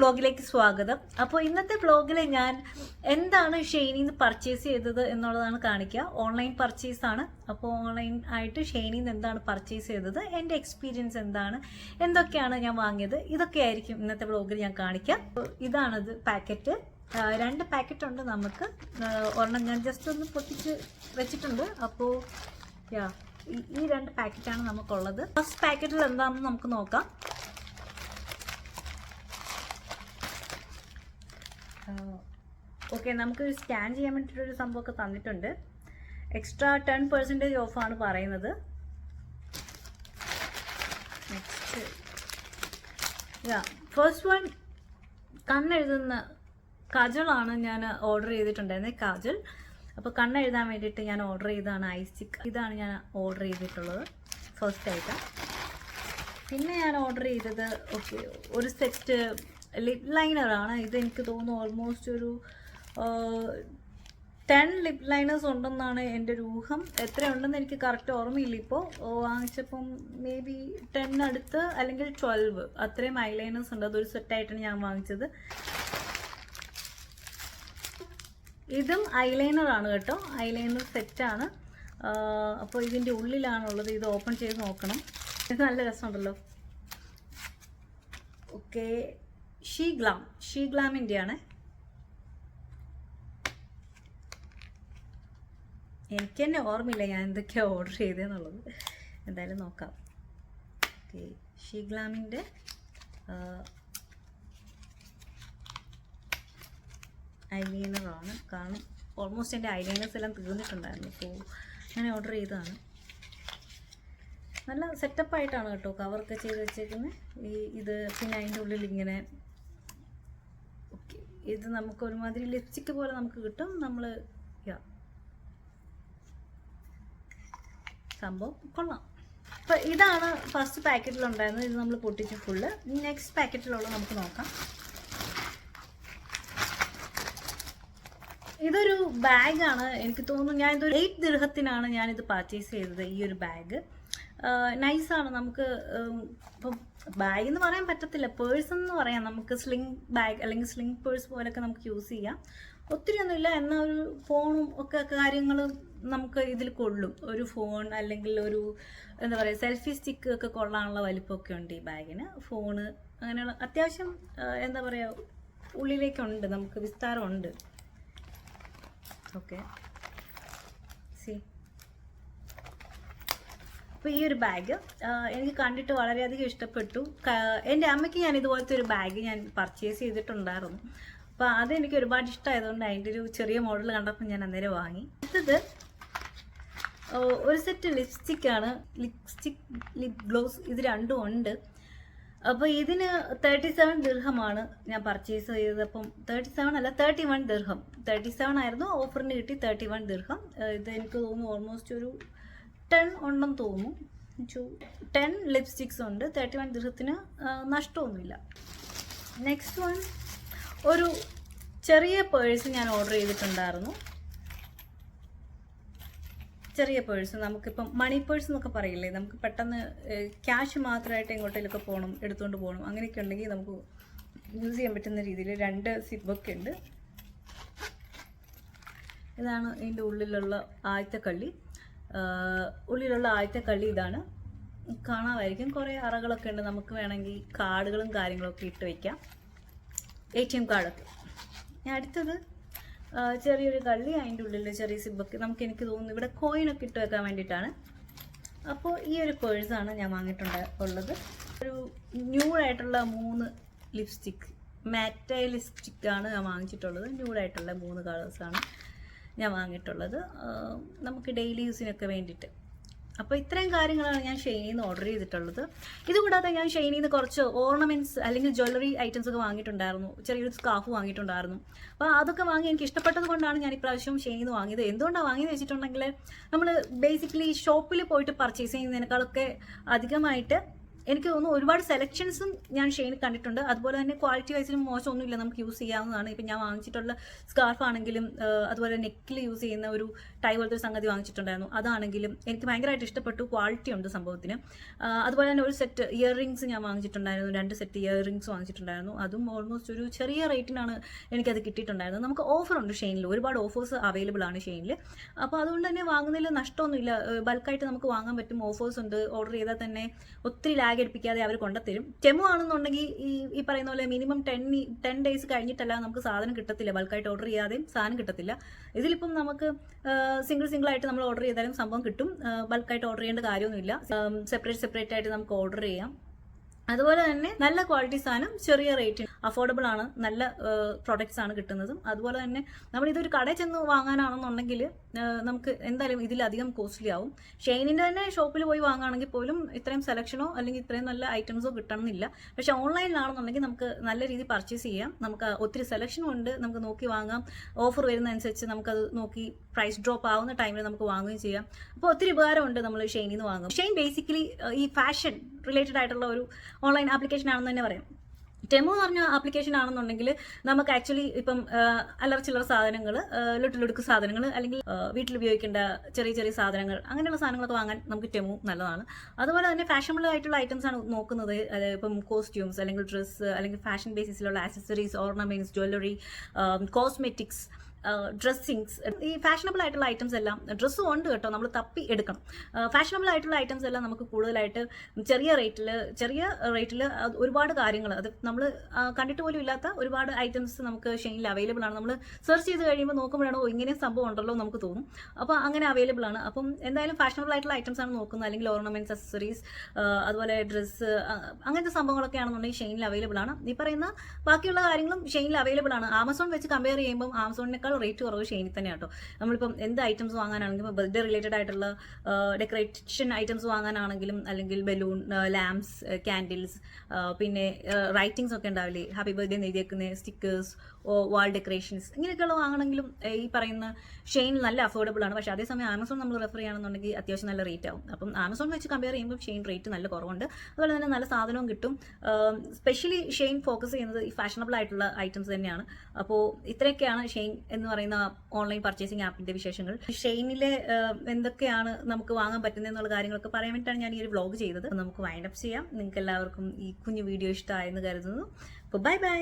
വ്ളോഗിലേക്ക് സ്വാഗതം. അപ്പോൾ ഇന്നത്തെ വ്ളോഗിൽ ഞാൻ എന്താണ് ഷെയ്നിൽ നിന്ന് പർച്ചേസ് ചെയ്തത് എന്നുള്ളതാണ് കാണിക്കുക. ഓൺലൈൻ പർച്ചേസ് ആണ്. അപ്പോൾ ഓൺലൈൻ ആയിട്ട് ഷെയ്നിൽ നിന്ന് എന്താണ് പർച്ചേസ് ചെയ്തത് എന്റെ എക്സ്പീരിയൻസ് എന്താണ് എന്തൊക്കെയാണ് ഞാൻ വാങ്ങിയത് ഇതൊക്കെ ആയിരിക്കും ഇന്നത്തെ വ്ളോഗിൽ ഞാൻ കാണിക്കാം ഇതാണത് പാക്കറ്റ് രണ്ട് പാക്കറ്റ് ഉണ്ട് നമുക്ക്. ഒരെണ്ണം ഞാൻ ജസ്റ്റ് ഒന്ന് പൊട്ടിച്ച് വെച്ചിട്ടുണ്ട്. അപ്പോൾ യാ ഈ രണ്ട് പാക്കറ്റാണ് നമുക്കുള്ളത്. ഫസ്റ്റ് പാക്കറ്റിൽ എന്താണെന്ന് നമുക്ക് നോക്കാം. ഓക്കെ നമുക്ക് സ്കാൻ ചെയ്യാൻ വേണ്ടിയിട്ടൊരു സംഭവമൊക്കെ തന്നിട്ടുണ്ട്. എക്സ്ട്രാ ടെൻ പെർസെന്റേജ് ഓഫാണ് പറയുന്നത്. നെക്സ്റ്റ് യാ ഫസ്റ്റ് വൺ കണ്ണെഴുതുന്ന കജളാണ് ഞാൻ ഓർഡർ ചെയ്തിട്ടുണ്ടായിരുന്നത് കാജൽ അപ്പോൾ കണ്ണെഴുതാൻ വേണ്ടിയിട്ട് ഞാൻ ഓർഡർ ചെയ്തതാണ് ഐസ്റ്റിക് ഇതാണ് ഞാൻ ഓർഡർ ചെയ്തിട്ടുള്ളത് ഫസ്റ്റ് ആയിട്ട്. പിന്നെ ഞാൻ ഓർഡർ ചെയ്തത് ഓക്കെ ഒരു സെറ്റ് ലിപ് ലൈനറാണ് ഇത് എനിക്ക് തോന്നുന്നു ഓൾമോസ്റ്റ് ഒരു ടെൻ ലിപ് ലൈനേഴ്സ് ഉണ്ടെന്നാണ് എന്റെ ഒരു ഊഹം എത്ര ഉണ്ടെന്ന് എനിക്ക് കറക്റ്റ് ഓർമ്മയില്ല ഇപ്പോൾ വാങ്ങിച്ചപ്പം മേ ബി ടെൻ അടുത്ത് അല്ലെങ്കിൽ ട്വൽവ് അത്രയും ഐ ലൈനേഴ്സ് ഉണ്ട്. അതൊരു സെറ്റായിട്ടാണ് ഞാൻ വാങ്ങിച്ചത്. ഇതും ഐലൈനർ ആണ് കേട്ടോ. ഐലൈനർ സെറ്റാണ് അപ്പോൾ ഇതിന്റെ ഉള്ളിലാണുള്ളത്. ഇത് ഓപ്പൺ ചെയ്ത് നോക്കണം. ഇത് നല്ല രസമുണ്ടല്ലോ. ഓക്കെ ഷീ ഗ്ലാം ഷീ എനിക്ക് തന്നെ ഓർമ്മയില്ല ഞാൻ എന്തൊക്കെയാണ് ഓർഡർ ചെയ്തതെന്നുള്ളത് എന്തായാലും നോക്കാം. ഓക്കെ ഷീ ഗ്ലാമിന്റെ ഐലൈനറാണ്. കാരണം ഓൾമോസ്റ്റ് എന്റെ ഐലൈനേഴ്സ് എല്ലാം തീർന്നിട്ടുണ്ടായിരുന്നു. സോ ഞാൻ ഓർഡർ ചെയ്തതാണ്. നല്ല സെറ്റപ്പായിട്ടാണ് കേട്ടോ കവറൊക്കെ ചെയ്ത് വെച്ചേക്കുന്നത് ഈ ഇത് പിന്നെ അതിന്റെ ഉള്ളിൽ ഇങ്ങനെ ഓക്കെ. ഇത് നമുക്ക് ഒരുമാതിരി ലിപ്സ്റ്റിക്ക് പോലെ നമുക്ക് കിട്ടും. നമ്മൾ യാ. സംഭവം കൊള്ളാം. അപ്പോൾ ഇതാണ് ഫസ്റ്റ് പാക്കറ്റിലുണ്ടായിരുന്നത് ഇത് നമ്മൾ പൊട്ടിച്ച് ഫുള്ള് നെക്സ്റ്റ് പാക്കറ്റിലുള്ള നമുക്ക് നോക്കാം. ഇതൊരു ബാഗാണ് എനിക്ക് തോന്നുന്നു ഞാൻ എയ്റ്റ് ദൃഹത്തിനാണ് ഞാനിത് പർച്ചേസ് ചെയ്തത് ഈ ഒരു ബാഗ് നൈസാണ് നമുക്ക് ഇപ്പം ബാഗ് എന്ന് പറയാൻ പറ്റത്തില്ല. പേഴ്സ് എന്ന് പറയാം. നമുക്ക് സ്ലിംഗ് ബാഗ് അല്ലെങ്കിൽ സ്ലിംഗ് പേഴ്സ് പോലൊക്കെ നമുക്ക് യൂസ് ചെയ്യാം. ഒത്തിരി ഒന്നുമില്ല എന്നാൽ ഒരു ഫോണും ഒക്കെ കാര്യങ്ങൾ നമുക്ക് ഇതിൽ കൊള്ളും. ഒരു ഫോൺ അല്ലെങ്കിൽ ഒരു എന്താ പറയുക സെൽഫി സ്റ്റിക്ക് ഒക്കെ കൊള്ളാനുള്ള വലിപ്പമൊക്കെ ഉണ്ട് ഈ ബാഗിന് ഫോണ് അങ്ങനെയുള്ള അത്യാവശ്യം എന്താ പറയുക ഉള്ളിലേക്കുണ്ട്. നമുക്ക് വിസ്താരമുണ്ട്. ഓക്കെ സി അപ്പോൾ ഈ ഒരു ബാഗ് എനിക്ക് കണ്ടിട്ട് വളരെയധികം ഇഷ്ടപ്പെട്ടു. എന്റെ അമ്മയ്ക്ക് ഞാൻ ഇതുപോലത്തെ ഒരു ബാഗ് ഞാൻ പർച്ചേസ് ചെയ്തിട്ടുണ്ടായിരുന്നു. അപ്പോൾ അത് എനിക്ക് ഒരുപാട് ഇഷ്ടമായതുകൊണ്ട് അതിന്റെ ഒരു ചെറിയ മോഡൽ കണ്ടപ്പോൾ ഞാൻ അന്നേരം വാങ്ങി. അടുത്തത് ഒരു സെറ്റ് ലിപ്സ്റ്റിക്കാണ് ലിപ്സ്റ്റിക് ലിപ് ഗ്ലോസ് ഇത് രണ്ടും ഉണ്ട്. അപ്പോൾ ഇതിന് തേർട്ടി സെവൻ ദീർഘമാണ് ഞാൻ പർച്ചേസ് ചെയ്തത്. അപ്പം തേർട്ടി സെവൻ അല്ല തേർട്ടി വൺ ദീർഘം തേർട്ടി സെവൻ ആയിരുന്നു ഓഫറിന് കിട്ടി തേർട്ടി വൺ ദീർഘം ഇത് എനിക്ക് തോന്നുന്നു ഓൾമോസ്റ്റ് ഒരു ടെൻ ഉണ്ടെന്ന് തോന്നുന്നു. ടെൻ ലിപ്സ്റ്റിക്സ് ഉണ്ട്. തേർട്ടി വൺ ദിവസത്തിന് നഷ്ടമൊന്നുമില്ല. നെക്സ്റ്റ് വൺ ഒരു ചെറിയ പേഴ്സ് ഞാൻ ഓർഡർ ചെയ്തിട്ടുണ്ടായിരുന്നു. ചെറിയ പേഴ്സ് നമുക്കിപ്പം മണി പേഴ്സ് എന്നൊക്കെ പറയില്ലേ? നമുക്ക് പെട്ടെന്ന് ക്യാഷ് മാത്രമായിട്ട് എങ്ങോട്ടേലൊക്കെ പോകണം എടുത്തുകൊണ്ട് പോകണം അങ്ങനെയൊക്കെ ഉണ്ടെങ്കിൽ നമുക്ക് യൂസ് ചെയ്യാൻ പറ്റുന്ന രീതിയിൽ രണ്ട് സിബൊക്കെ ഉണ്ട്. ഇതാണ് ഇതിന്റെ ഉള്ളിലുള്ള ആദ്യത്തെ കള്ളി. ഉള്ളിലുള്ള ആദ്യത്തെ കള്ളി ഇതാണ്. കാണാമായിരിക്കും. കുറേ അറകളൊക്കെ ഉണ്ട്. നമുക്ക് വേണമെങ്കിൽ കാർഡുകളും കാര്യങ്ങളൊക്കെ ഇട്ട് വയ്ക്കാം എ ടി എം കാർഡൊക്കെ. അടുത്തത് ചെറിയൊരു കള്ളി അതിന്റെ ഉള്ളിൽ ചെറിയ സിബൊക്കെ നമുക്ക് എനിക്ക് തോന്നുന്നു ഇവിടെ കോയിനൊക്കെ ഇട്ട് വെക്കാൻ വേണ്ടിയിട്ടാണ്. അപ്പോൾ ഈ ഒരു പേഴ്സാണ് ഞാൻ വാങ്ങിയിട്ടുണ്ട് ഉള്ളത്. ഒരു ന്യൂഡായിട്ടുള്ള മൂന്ന് ലിപ്സ്റ്റിക്ക് മാറ്റൈ ലിപ്സ്റ്റിക്കാണ് ഞാൻ വാങ്ങിച്ചിട്ടുള്ളത്. ന്യൂഡായിട്ടുള്ള മൂന്ന് കളേഴ്സാണ് ഞാൻ വാങ്ങിയിട്ടുള്ളത്. നമുക്ക് ഡെയിലി യൂസിനൊക്കെ വേണ്ടിയിട്ട്. അപ്പോൾ ഇത്രയും കാര്യങ്ങളാണ് ഞാൻ ഷെയ്നിൽ നിന്ന് ഓർഡർ ചെയ്തിട്ടുള്ളത്. ഇതുകൂടാതെ ഞാൻ ഷെയ്നിൽ നിന്ന് കുറച്ച് ഓർണമെന്റ്സ് അല്ലെങ്കിൽ ജ്വല്ലറി ഐറ്റംസ് ഒക്കെ വാങ്ങിയിട്ടുണ്ടായിരുന്നു. ചെറിയൊരു സ്കാഫ് വാങ്ങിയിട്ടുണ്ടായിരുന്നു. അപ്പോൾ അതൊക്കെ വാങ്ങി എനിക്ക് ഇഷ്ടപ്പെട്ടത് കൊണ്ടാണ് ഞാൻ ഇപ്രാവശ്യം ഷെയ്നിൽ നിന്ന് വാങ്ങിയത്. എന്തുകൊണ്ടാണ് വാങ്ങിയെന്ന് വെച്ചിട്ടുണ്ടെങ്കിൽ നമ്മൾ ബേസിക്കലി ഷോപ്പിൽ പോയിട്ട് പർച്ചേസ് ചെയ്യുന്നതിനേക്കാളൊക്കെ അധികമായിട്ട് എനിക്ക് തോന്നുന്നു ഒരുപാട് സെലക്ഷൻസും ഞാൻ ഷെയിൻ കണ്ടിട്ടുണ്ട്. അതുപോലെ തന്നെ ക്വാളിറ്റി വൈസിലും മോശമൊന്നുമില്ല. നമുക്ക് യൂസ് ചെയ്യാവുന്നതാണ്. ഇപ്പം ഞാൻ വാങ്ങിച്ചിട്ടുള്ള സ്കാർഫ് ആണെങ്കിലും അതുപോലെ നെക്കിൽ യൂസ് ചെയ്യുന്ന ഒരു ടൈ പോലത്തെ ഒരു സംഗതി വാങ്ങിച്ചിട്ടുണ്ടായിരുന്നു. അതാണെങ്കിലും എനിക്ക് ഭയങ്കരമായിട്ട് ഇഷ്ടപ്പെട്ടു. ക്വാളിറ്റി ഉണ്ട് സംഭവത്തിന്. അതുപോലെ തന്നെ ഒരു സെറ്റ് ഇയർ റിങ്സ് ഞാൻ വാങ്ങിച്ചിട്ടുണ്ടായിരുന്നു. രണ്ട് സെറ്റ് ഇയർ റിങ്സ് വാങ്ങിച്ചിട്ടുണ്ടായിരുന്നു. അതും ഓൾമോസ്റ്റ് ഒരു ചെറിയ റേറ്റിനാണ് എനിക്കത് കിട്ടിയിട്ടുണ്ടായിരുന്നത്. നമുക്ക് ഓഫറുണ്ട് ഷെയിനിൽ ഒരുപാട് ഓഫേഴ്സ് അവൈലബിൾ ആണ് ഷെയിനിൽ അപ്പോൾ അതുകൊണ്ട് തന്നെ വാങ്ങുന്നതിൽ നഷ്ടമൊന്നുമില്ല. ബൾക്കായിട്ട് നമുക്ക് വാങ്ങാൻ പറ്റും. ഓഫേഴ്സ് ഉണ്ട്. ഓർഡർ ചെയ്താൽ തന്നെ ഒത്തിരി ലാഗ് എടുപ്പിക്കാതെ അവർ കൊണ്ടുത്തരും ടെമു ആണെന്നുണ്ടെങ്കിൽ ഈ ഈ പറയുന്ന പോലെ മിനിമം ടെൻ ടെൻ ഡേയ്സ് കഴിഞ്ഞിട്ടല്ല നമുക്ക് സാധനം കിട്ടത്തില്ല. ബൾക്കായിട്ട് ഓർഡർ ചെയ്യാതെയും സാധനം കിട്ടത്തില്ല. ഇതിലിപ്പം നമുക്ക് സിംഗിൾ സിംഗിൾ ആയിട്ട് നമ്മൾ ഓർഡർ ചെയ്താലും സംഭവം കിട്ടും. ബൾക്കായിട്ട് ഓർഡർ ചെയ്യേണ്ട കാര്യമൊന്നുമില്ല. സെപ്പറേറ്റ് സെപ്പറേറ്റ് ആയിട്ട് നമുക്ക് ഓർഡർ ചെയ്യാം. അതുപോലെ തന്നെ നല്ല ക്വാളിറ്റി സാധനം ചെറിയ റേറ്റിന് അഫോർഡബിൾ ആണ് നല്ല പ്രൊഡക്ട്സ് ആണ് കിട്ടുന്നതും. അതുപോലെ തന്നെ നമ്മൾ ഇതൊരു കടയിൽ ചെന്ന് വാങ്ങാനാണെന്നുണ്ടെങ്കിൽ നമുക്ക് എന്തായാലും ഇതിലധികം കോസ്റ്റ്ലി ആവും. ഷെയിനിന്റെ തന്നെ ഷോപ്പിൽ പോയി വാങ്ങുകയാണെങ്കിൽ പോലും ഇത്രയും സെലക്ഷനോ അല്ലെങ്കിൽ ഇത്രയും നല്ല ഐറ്റംസോ കിട്ടണമെന്നില്ല. പക്ഷേ ഓൺലൈനിലാണെന്നുണ്ടെങ്കിൽ നമുക്ക് നല്ല രീതിയിൽ പർച്ചേസ് ചെയ്യാം. നമുക്ക് ഒത്തിരി സെലക്ഷനും ഉണ്ട് നമുക്ക് നോക്കി വാങ്ങാം. ഓഫർ വരുന്നതനുസരിച്ച് നമുക്കത് നോക്കി പ്രൈസ് ഡ്രോപ്പ് ആവുന്ന ടൈമിൽ നമുക്ക് വാങ്ങുകയും ചെയ്യാം. അപ്പോൾ ഒത്തിരി ഉപകാരമുണ്ട് നമ്മൾ ഷെയിനിൽ നിന്ന് വാങ്ങും ഷെയിൻ ബേസിക്കലി ഈ ഫാഷൻ റിലേറ്റഡ് ആയിട്ടുള്ള ഒരു ഓൺലൈൻ ആപ്ലിക്കേഷൻ ആണെന്ന് തന്നെ പറയാം. ടെമോ എന്ന് പറഞ്ഞ ആപ്ലിക്കേഷൻ ആണെന്നുണ്ടെങ്കിൽ നമുക്ക് ആക്ച്വലി ഇപ്പം അല്ലറ ചില്ലറ സാധനങ്ങൾ ലുട്ടിലുടുക്ക് സാധനങ്ങൾ അല്ലെങ്കിൽ വീട്ടിൽ ഉപയോഗിക്കേണ്ട ചെറിയ ചെറിയ സാധനങ്ങൾ അങ്ങനെയുള്ള സാധനങ്ങളൊക്കെ വാങ്ങാൻ നമുക്ക് ടെമോ നല്ലതാണ്. അതുപോലെ തന്നെ ഫാഷനബിൾ ആയിട്ടുള്ള ഐറ്റംസ് ആണ് നോക്കുന്നത്. ഇപ്പം കോസ്റ്റ്യൂംസ് അല്ലെങ്കിൽ ഡ്രസ്സ് അല്ലെങ്കിൽ fashion ബേസിസിലുള്ള accessories ornaments jewellery cosmetics dressings ഈ ഫാഷനബിൾ ആയിട്ടുള്ള ഐറ്റംസ് എല്ലാം ഡ്രസ്സും ഉണ്ട് കേട്ടോ നമ്മൾ തപ്പി എടുക്കണം. ഫാഷനബിൾ ആയിട്ടുള്ള ഐറ്റംസ് എല്ലാം നമുക്ക് കൂടുതലായിട്ട് ചെറിയ റേറ്റിൽ ചെറിയ റേറ്റിൽ ഒരുപാട് കാര്യങ്ങൾ അത് നമ്മൾ കണ്ടിട്ട് പോലും ഇല്ലാത്ത ഒരുപാട് ഐറ്റംസ് നമുക്ക് ഷെയിനിൽ അവൈലബിൾ ആണ്. നമ്മൾ സെർച്ച് ചെയ്ത് കഴിയുമ്പോൾ നോക്കുമ്പോഴാണോ ഇങ്ങനെ സംഭവം ഉണ്ടല്ലോ നമുക്ക് തോന്നും. അപ്പോൾ അങ്ങനെ അവൈലബിൾ ആണ്. അപ്പം എന്തായാലും ഫാഷനബിൾ ആയിട്ടുള്ള ഐറ്റംസ് ആണ് നോക്കുന്നത് അല്ലെങ്കിൽ ഓർണമെന്റ്സ് അക്സസറീസ് അതുപോലെ ഡ്രസ്സ് അങ്ങനത്തെ സംഭവങ്ങളൊക്കെ ആണെന്നുണ്ടെങ്കിൽ ഷെയിനിൽ അവൈലബിൾ ആണ്. ഈ പറയുന്ന ബാക്കിയുള്ള കാര്യങ്ങളും ഷെയിനിൽ അവൈലബിൾ ആണ്. ആമസോൺ വെച്ച് കമ്പയർ ചെയ്യുമ്പോൾ ആമസോണിനേക്കാൾ റേറ്റ് കുറവ് ഷെയിനിൽ തന്നെ കേട്ടോ നമ്മളിപ്പം എന്ത് ഐറ്റംസ് വാങ്ങാനാണെങ്കിലും ഇപ്പോൾ ബർത്ത്ഡേ റിലേറ്റഡ് ആയിട്ടുള്ള ഡെക്കറേഷൻ ഐറ്റംസ് വാങ്ങാനാണെങ്കിലും അല്ലെങ്കിൽ ബലൂൺ ലാംപ്സ് ക്യാൻഡിൽസ് പിന്നെ റൈറ്റിംഗ്സ് ഒക്കെ ഉണ്ടാവില്ലേ? ഹാപ്പി ബർത്ത്ഡേ എഴുതിയേക്കുന്ന സ്റ്റിക്കേഴ്സ് വാൾ ഡെക്കറേഷൻസ് ഇങ്ങനെയൊക്കെയുള്ള വാങ്ങണമെങ്കിലും ഈ പറയുന്ന ഷെയിൻ നല്ല അഫോർഡബിൾ ആണ്. പക്ഷേ അതേസമയം ആമസോൺ നമ്മൾ റെഫർ ചെയ്യുകയാണെന്നുണ്ടെങ്കിൽ അത്യാവശ്യം നല്ല റേറ്റ് ആവും. അപ്പം ആമസോൺ വെച്ച് കമ്പയർ ചെയ്യുമ്പോൾ ഷെയിൻ റേറ്റ് നല്ല കുറവുണ്ട്. അതുപോലെ തന്നെ നല്ല സാധനവും കിട്ടും. സ്പെഷ്യലി ഷെയിൻ ഫോക്കസ് ചെയ്യുന്നത് ഈ ഫാഷനബിൾ ആയിട്ടുള്ള ഐറ്റംസ് തന്നെയാണ്. അപ്പോൾ ഇത്രയൊക്കെയാണ് ഷെയിൻ എന്ന് പറയുന്ന ഓൺലൈൻ പർച്ചേസിംഗ് ആപ്പിന്റെ വിശേഷങ്ങൾ. ഷെയിനിലെ എന്തൊക്കെയാണ് നമുക്ക് വാങ്ങാൻ പറ്റുന്നത് എന്നുള്ള കാര്യങ്ങളൊക്കെ പറയാൻ വേണ്ടിയിട്ടാണ് ഞാൻ ഈ ഒരു വ്ളോഗ് ചെയ്തത്. നമുക്ക് വൈൻഡപ്പ് ചെയ്യാം. നിങ്ങൾക്ക് എല്ലാവർക്കും ഈ കുഞ്ഞു വീഡിയോ ഇഷ്ടമായെന്ന് കരുതുന്നു. അപ്പോൾ ബൈ ബൈ